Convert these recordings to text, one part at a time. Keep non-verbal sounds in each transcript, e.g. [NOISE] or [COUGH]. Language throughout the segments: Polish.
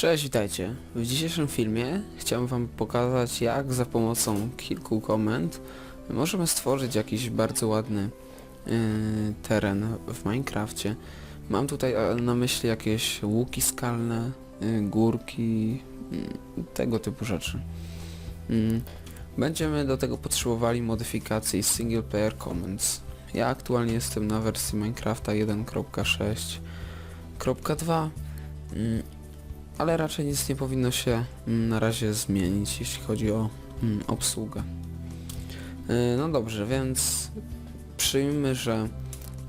Cześć, witajcie. W dzisiejszym filmie chciałem wam pokazać jak za pomocą kilku komend możemy stworzyć jakiś bardzo ładny yy, teren w Minecrafcie. Mam tutaj e, na myśli jakieś łuki skalne, yy, górki, yy, tego typu rzeczy. Yy, Będziemy do tego potrzebowali modyfikacji Single Player Comments. Ja aktualnie jestem na wersji Minecrafta 1.6.2 yy, ale raczej nic nie powinno się mm, na razie zmienić, jeśli chodzi o mm, obsługę. Yy, No dobrze, więc przyjmijmy, że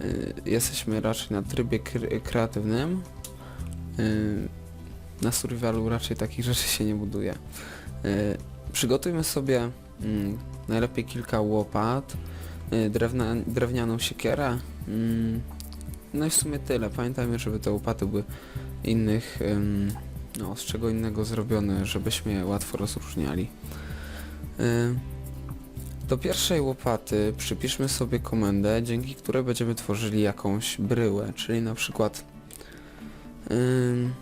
yy, jesteśmy raczej na trybie kre- kreatywnym. Yy, Na survivalu raczej takich rzeczy się nie buduje. Yy, Przygotujmy sobie mm, najlepiej kilka łopat, yy, drewna, drewnianą siekierę. mm, No i w sumie tyle. Pamiętajmy, żeby te łopaty były innych, ym, no z czego innego zrobione, żebyśmy je łatwo rozróżniali. Y, Do pierwszej łopaty przypiszmy sobie komendę, dzięki której będziemy tworzyli jakąś bryłę, czyli na przykład ym,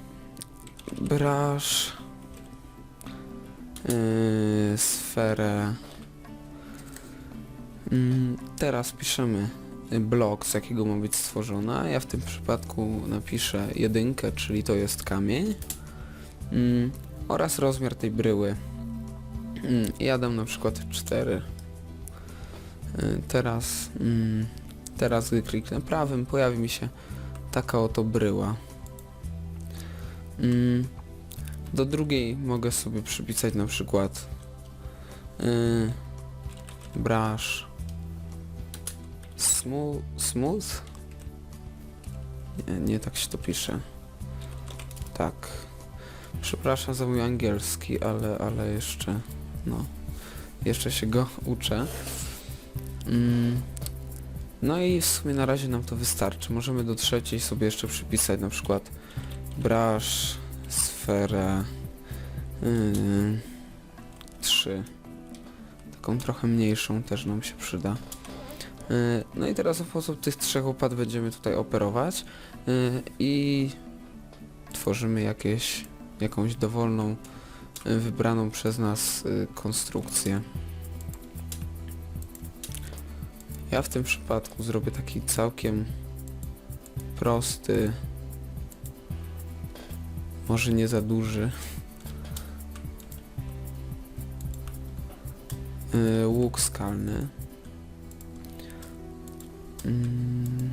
brush, yy, sferę. Ym, teraz piszemy blok, z jakiego ma być stworzona. Ja w tym przypadku napiszę jedynkę, czyli to jest kamień. Mm, oraz rozmiar tej bryły. Mm, ja dam na przykład 4. Y, teraz, mm, teraz gdy kliknę prawym, pojawi mi się taka oto bryła. Mm, do drugiej mogę sobie przypisać na przykład y, brush smooth, smooth? Nie, nie tak się to pisze. Tak. Przepraszam za mój angielski, ale, ale jeszcze, no, jeszcze się go uczę. Mm. No i w sumie na razie nam to wystarczy. Możemy do trzeciej sobie jeszcze przypisać na przykład brush, sferę, yy, 3. Taką trochę mniejszą też nam się przyda. Yy, No i teraz za pomocą tych trzech łopat będziemy tutaj operować yy, i tworzymy jakieś, jakąś dowolną, yy, wybraną przez nas yy, konstrukcję. Ja w tym przypadku zrobię taki całkiem prosty, może nie za duży yy, łuk skalny. Mm,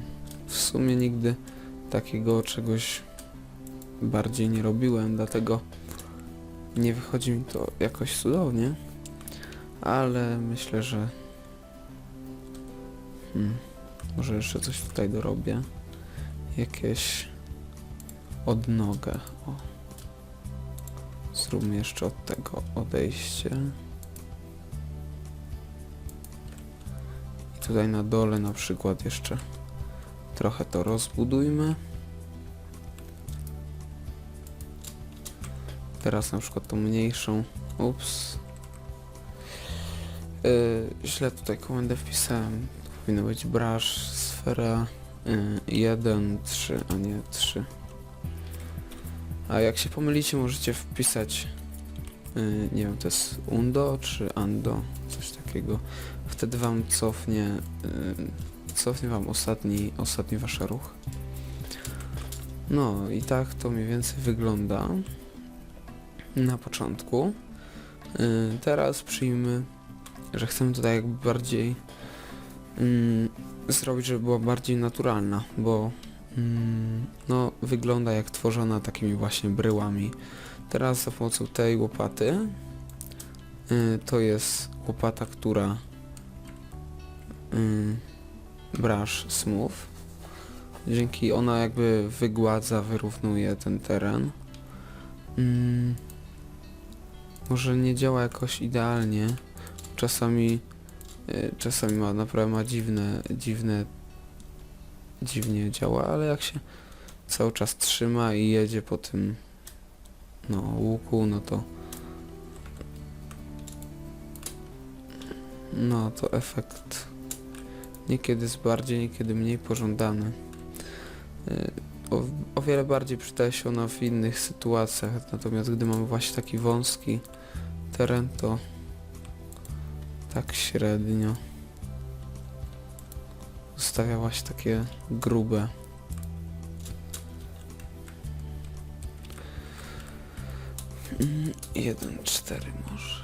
W sumie nigdy takiego czegoś bardziej nie robiłem, dlatego nie wychodzi mi to jakoś cudownie, ale myślę, że hmm, może jeszcze coś tutaj dorobię. Jakieś odnogę. O. Zróbmy jeszcze od tego odejście. I tutaj na dole na przykład jeszcze trochę to rozbudujmy. Teraz na przykład tą mniejszą. Ups. Yy, źle tutaj komendę wpisałem. Powinno być brush, sfera 1, 3, a nie 3. A jak się pomylicie, możecie wpisać yy, nie wiem, to jest undo czy ando, coś takiego. Wtedy wam cofnie yy, cofnie wam ostatni, ostatni wasz ruch. No i tak to mniej więcej wygląda na początku. Yy, teraz przyjmy, że chcemy tutaj jakby bardziej mm, zrobić, żeby była bardziej naturalna, bo no wygląda jak tworzona takimi właśnie bryłami. Teraz za pomocą tej łopaty yy, to jest łopata, która yy, brush smooth. Dzięki ona jakby wygładza, wyrównuje ten teren. Mm, może nie działa jakoś idealnie. Czasami y, czasami ma naprawdę ma dziwne, dziwne dziwnie działa, ale jak się cały czas trzyma i jedzie po tym no łuku, no to no to efekt niekiedy jest bardziej, niekiedy mniej pożądany. Y, O, o wiele bardziej przydaje się ona w innych sytuacjach, natomiast gdy mamy właśnie taki wąski teren, to tak średnio zostawia właśnie takie grube. Mm, Jeden, cztery może.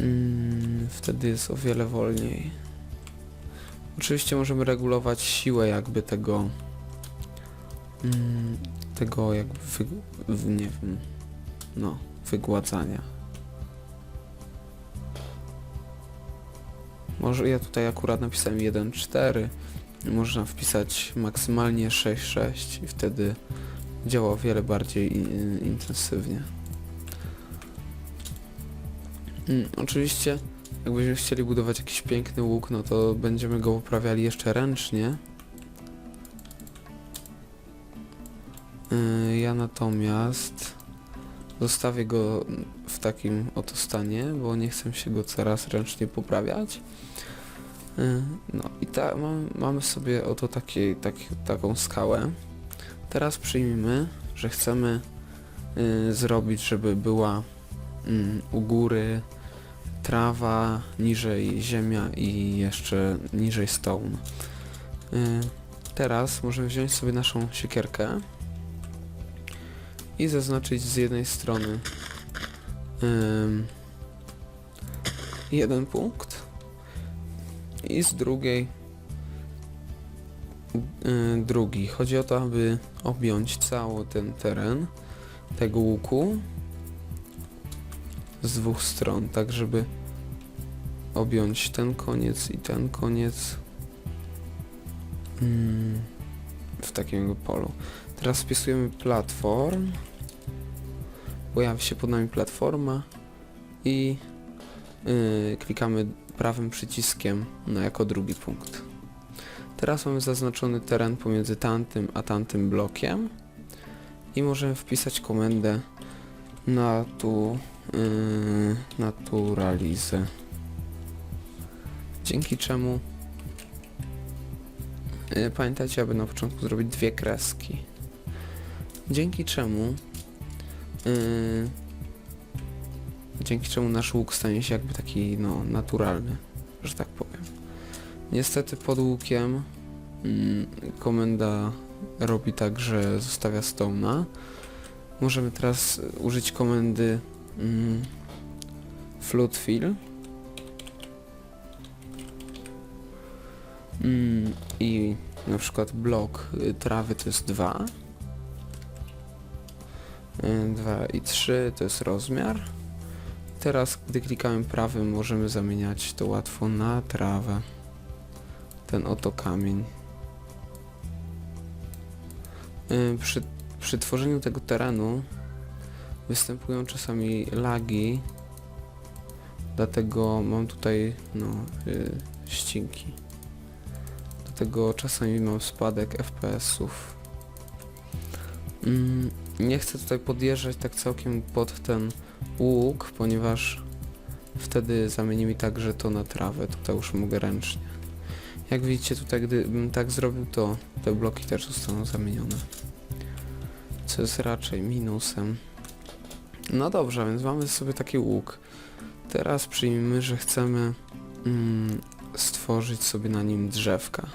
Mm, wtedy jest o wiele wolniej. Oczywiście możemy regulować siłę jakby tego mm, tego jakby wy, nie wiem no wygładzania. Może ja tutaj akurat napisałem 1.4 można wpisać maksymalnie 6.6 i wtedy działa o wiele bardziej in, intensywnie. Mm, oczywiście jakbyśmy chcieli budować jakiś piękny łuk, no to będziemy go uprawiali jeszcze ręcznie. Yy, ja natomiast zostawię go w takim oto stanie, bo nie chcę się go coraz ręcznie poprawiać. Yy, No i ta, mam, mamy sobie oto taki, taki, taką skałę. Teraz przyjmijmy, że chcemy yy, zrobić, żeby była mm, u góry trawa, niżej ziemia i jeszcze niżej stone. Yy, teraz możemy wziąć sobie naszą siekierkę i zaznaczyć z jednej strony ym, jeden punkt i z drugiej drugi. Chodzi o to, aby objąć cały ten teren tego łuku z dwóch stron, tak żeby objąć ten koniec i ten koniec mm, w takim polu. Teraz wpisujemy platform. Pojawi się pod nami platforma i yy, klikamy prawym przyciskiem na jako drugi punkt. Teraz mamy zaznaczony teren pomiędzy tamtym a tamtym blokiem i możemy wpisać komendę natu, yy, naturalizę. Dzięki czemu yy, pamiętajcie, aby na początku zrobić dwie kreski. Dzięki czemu yy, dzięki czemu nasz łuk stanie się jakby taki no naturalny, że tak powiem. Niestety pod łukiem mm, komenda robi tak, że zostawia stone'a. Możemy teraz użyć komendy mm, float fill mm, i na przykład blok y, trawy to jest 2 2 i 3 to jest rozmiar. Teraz gdy klikamy prawym możemy zamieniać to łatwo na trawę. Ten oto kamień. Y, przy, przy tworzeniu tego terenu występują czasami lagi. Dlatego mam tutaj no y, ścinki. Dlatego czasami mam spadek FPS-ów mm, nie chcę tutaj podjeżdżać tak całkiem pod ten łuk, ponieważ wtedy zamieni mi także to na trawę, tutaj już mogę ręcznie. Jak widzicie tutaj, gdybym tak zrobił, to te bloki też zostaną zamienione. Co jest raczej minusem. No dobrze, więc mamy sobie taki łuk. Teraz przyjmijmy, że chcemy mm, stworzyć sobie na nim drzewka.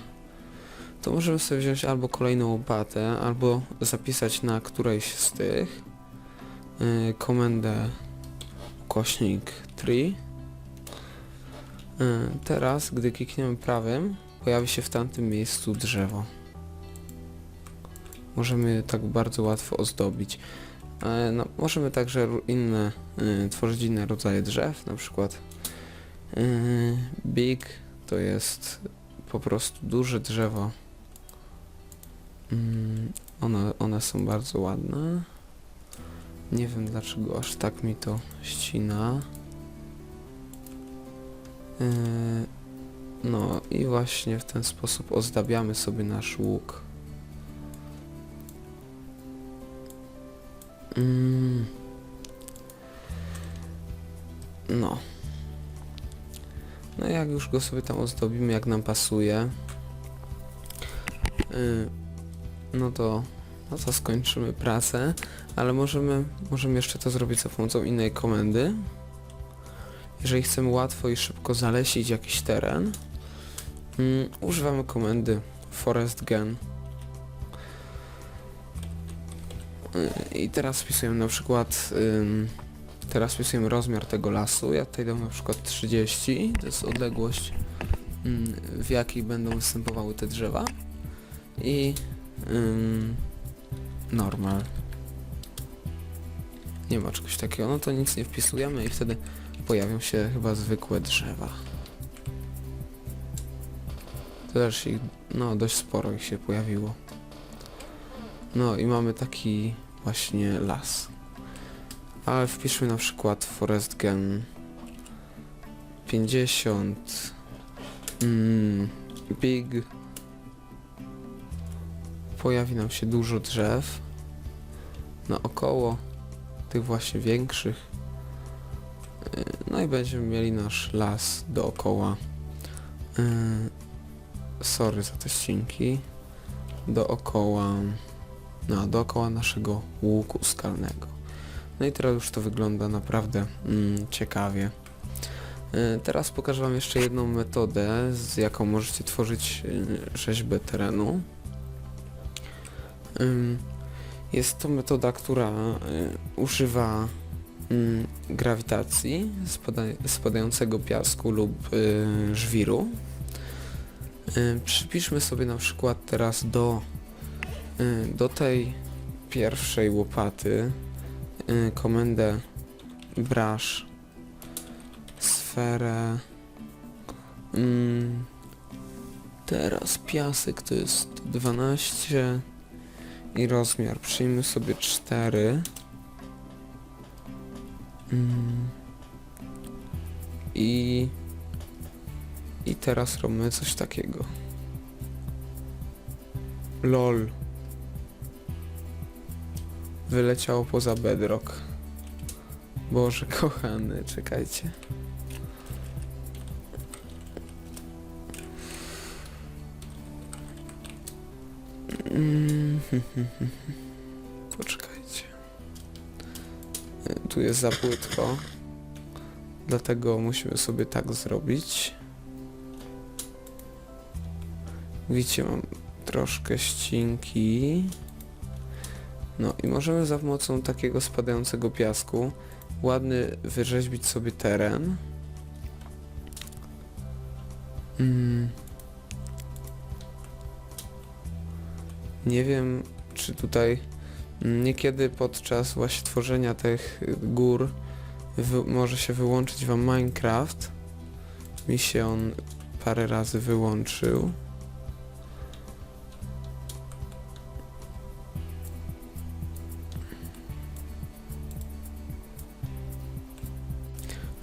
To możemy sobie wziąć albo kolejną łopatę, albo zapisać na którejś z tych yy, komendę ukośnik tree. Yy, teraz, gdy klikniemy prawym, pojawi się w tamtym miejscu drzewo. Możemy tak bardzo łatwo ozdobić. E, no, możemy także inne, y, tworzyć inne rodzaje drzew, na przykład y, big to jest po prostu duże drzewo. Mm, one, one są bardzo ładne. Nie wiem dlaczego aż tak mi to ścina. Yy, no i właśnie w ten sposób ozdabiamy sobie nasz łuk. Mm. No. No jak już go sobie tam ozdobimy, jak nam pasuje, yy, no to, no to skończymy pracę, ale możemy, możemy jeszcze to zrobić za pomocą innej komendy. Jeżeli chcemy łatwo i szybko zalesić jakiś teren, mm, używamy komendy forest gen. I teraz wpisujemy na przykład ym, teraz wpisujemy rozmiar tego lasu. Ja tutaj dam na przykład 30, to jest odległość ym, w jakiej będą występowały te drzewa. I ym, normal. Nie ma czegoś takiego, no to nic nie wpisujemy i wtedy pojawią się chyba zwykłe drzewa. Też ich, no dość sporo ich się pojawiło. No i mamy taki właśnie las. Ale wpiszmy na przykład Forest Gen 50 mm, Big Pojawi nam się dużo drzew naokoło tych właśnie większych Yy, no i będziemy mieli nasz las dookoła yy, sorry za te ścinki dookoła no, dookoła naszego łuku skalnego. No i teraz już to wygląda naprawdę mm, ciekawie. Y, Teraz pokażę Wam jeszcze jedną metodę, z jaką możecie tworzyć y, rzeźbę terenu. Jest to metoda, która y, używa mm, grawitacji spada spadającego piasku lub y, żwiru. Y, Przypiszmy sobie na przykład teraz do do tej pierwszej łopaty komendę brush sferę mm, teraz piasek to jest 12 i rozmiar. Przyjmy sobie 4 mm, i i teraz robimy coś takiego. Lol. Wyleciało poza bedrock. Boże [LAUGHS] kochany, czekajcie. Mm, Poczekajcie. Tu jest za płytko. Dlatego musimy sobie tak zrobić. Widzicie, mam troszkę ścinki. No i możemy za pomocą takiego spadającego piasku ładny wyrzeźbić sobie teren. Mm. Nie wiem, czy tutaj mm, niekiedy podczas właśnie tworzenia tych y, gór może się wyłączyć wam Minecraft. Mi się on parę razy wyłączył.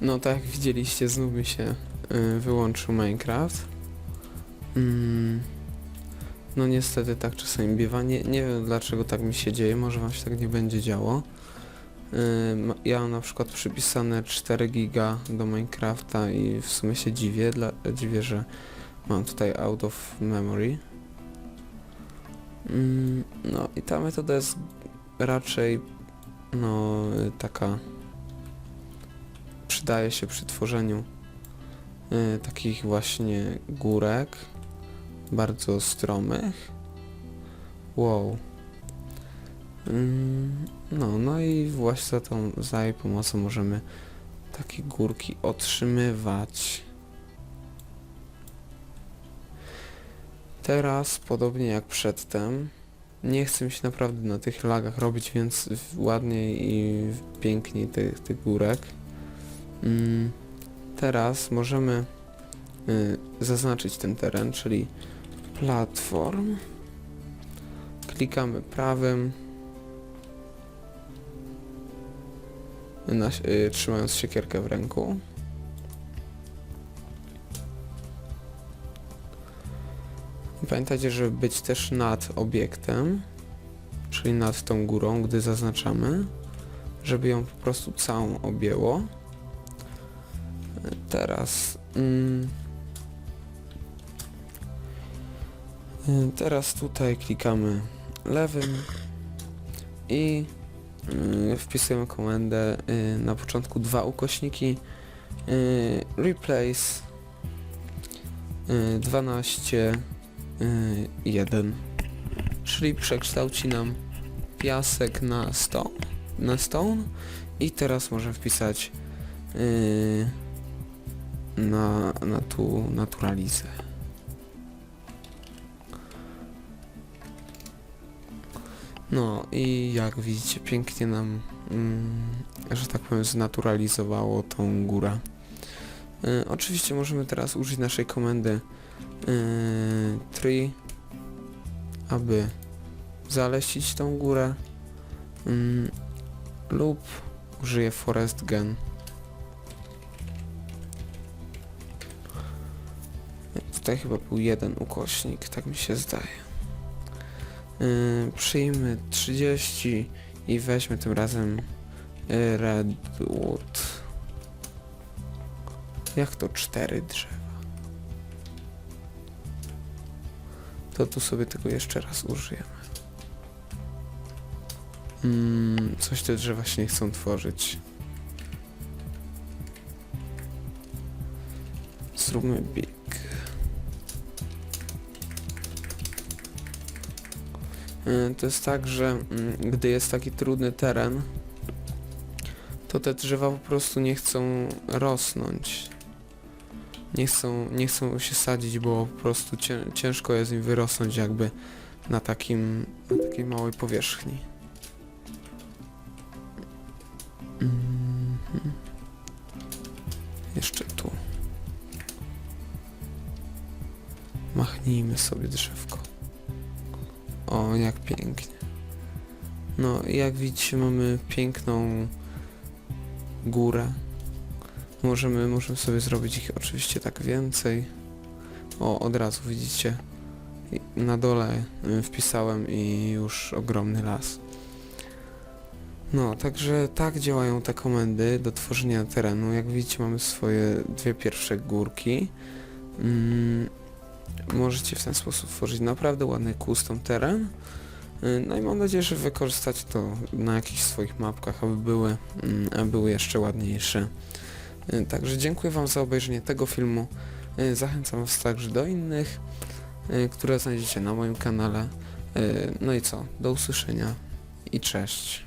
No tak widzieliście, znów mi się y, wyłączył Minecraft. Mm, no niestety tak czasami bywa. Nie, nie wiem dlaczego tak mi się dzieje, może wam się tak nie będzie działo. Ja mam na przykład przypisane 4 giga do Minecrafta i w sumie się dziwię, dla, dziwię, że mam tutaj out of memory. No i ta metoda jest raczej no taka przydaje się przy tworzeniu y, takich właśnie górek bardzo stromych. Wow. Ym, no, no i właśnie za tą za jej pomocą możemy takie górki otrzymywać. Teraz, podobnie jak przedtem, nie chcę mi się naprawdę na tych lagach robić, więc ładniej i piękniej tych, tych górek. Mm, Teraz możemy y, zaznaczyć ten teren, czyli platform. Klikamy prawym. Na, y, trzymając siekierkę w ręku. Pamiętajcie, żeby być też nad obiektem, czyli nad tą górą, gdy zaznaczamy, żeby ją po prostu całą objęło. Teraz... Mm, teraz tutaj klikamy lewym i y, wpisujemy komendę y, na początku dwa ukośniki y, replace y, 12 y, 1 czyli przekształci nam piasek na stone, na stone i teraz możemy wpisać na, na tu naturalizę. No i jak widzicie pięknie nam, mm, że tak powiem, znaturalizowało tą górę. Yy, oczywiście możemy teraz użyć naszej komendy yy, tree, aby zaleścić tą górę mm, lub użyję forest gen. Tutaj chyba był jeden ukośnik, tak mi się zdaje. Yy, przyjmy 30 i weźmy tym razem yy, redwood. Jak to cztery drzewa? To tu sobie tego jeszcze raz użyjemy. Mm, coś te drzewa się nie chcą tworzyć. Zróbmy. To jest tak, że mm, gdy jest taki trudny teren, to te drzewa po prostu nie chcą rosnąć. Nie chcą, nie chcą się sadzić, bo po prostu cię, ciężko jest im wyrosnąć jakby na takim, na takiej małej powierzchni. Mhm. Jeszcze tu. Machnijmy sobie drzewko. O, jak pięknie. No, jak widzicie mamy piękną górę. Możemy, możemy sobie zrobić ich oczywiście tak więcej. O, od razu widzicie. Na dole y, wpisałem i już ogromny las. No, także tak działają te komendy do tworzenia terenu. Jak widzicie mamy swoje dwie pierwsze górki. Mm, możecie w ten sposób tworzyć naprawdę ładny custom teren. Y, No i mam nadzieję, że wykorzystać to na jakichś swoich mapkach, aby były, mm, aby były jeszcze ładniejsze. Y, Także dziękuję Wam za obejrzenie tego filmu. Y, Zachęcam Was także do innych, które znajdziecie na moim kanale. No i co, do usłyszenia i cześć.